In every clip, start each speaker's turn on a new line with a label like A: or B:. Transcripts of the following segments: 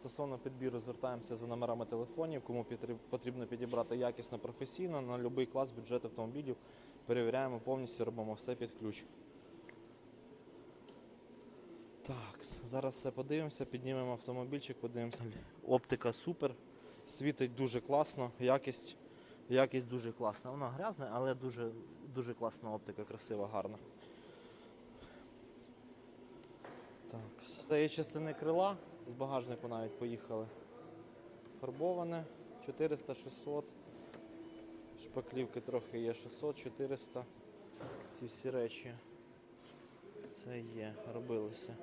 A: Стосовно підбіру звертаємося за номерами телефонів, кому потрібно підібрати якісно професійно на будь-який клас бюджет автомобілів. Перевіряємо повністю, робимо все під ключ. Так, зараз все подивимося, піднімемо автомобільчик, подивимося. Оптика супер, світить дуже класно, якість, якість дуже класна. Вона грязна, але дуже, дуже класна оптика, красива, гарна. Так, з цієї частини крила з багажнику навіть поїхали. Фарбоване 400-600. Шпаклівки трохи є 600-400. Ці всі речі. Це є, робилося.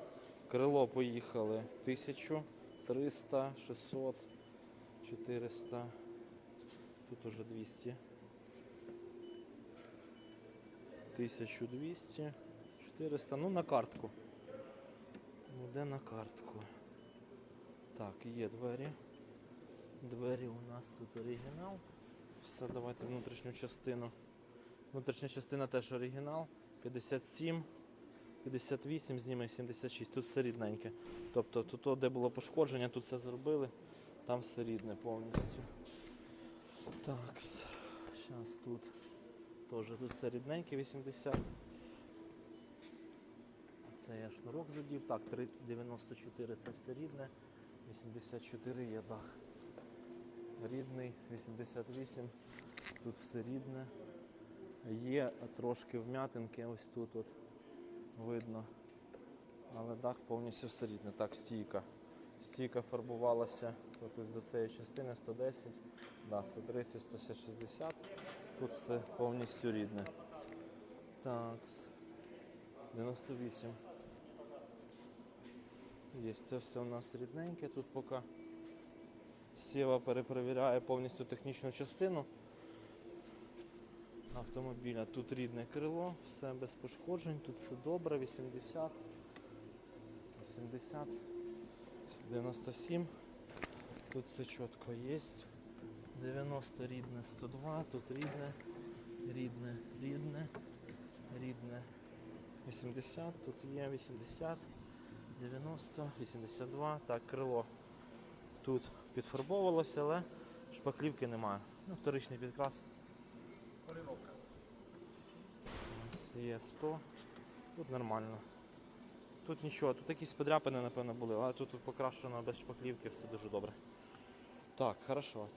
A: Крило поїхали 1000, 300, 600, 400. Тут уже 200. 1200, 400. Ну на картку. Буде на картку. Так, є двері. Двері у нас тут оригінал. Все, давайте внутрішню частину. Внутрішня частина теж оригінал. 57, 58, зніме 76. Тут все рідненьке. Тобто тут, де було пошкодження, тут все зробили. Там все рідне повністю. Так, зараз тут теж тут все рідненьке, 80. Це я шнурок задів. Так, 394 це все рідне. 84 є дах. Рідний, 88. Тут все рідне. Є трошки вм'ятинки ось тут от видно. Але дах повністю все рідне. Так, стійка. Стійка фарбувалася ось до цієї частини 110, да, 130, 160. Тут все повністю рідне. Так. 98. Є, це все у нас рідненьке. Тут поки Сєва перепровіряє повністю технічну частину автомобіля. Тут рідне крило, все без пошкоджень, тут все добре, 80, 80, 97. Тут все чітко є. 90 рідне, 102, тут рідне, рідне, рідне, рідне. 80, тут є 80, 90, 82. Так, крило тут підфарбовувалося, але шпаклівки немає. Ну, вторичний підкрас.
B: Поліновка.
A: Ось Є 100. Тут нормально. Тут нічого, тут якісь подряпини, напевно, були, але тут покрашено без шпаклівки, все дуже добре. Так, хорошо.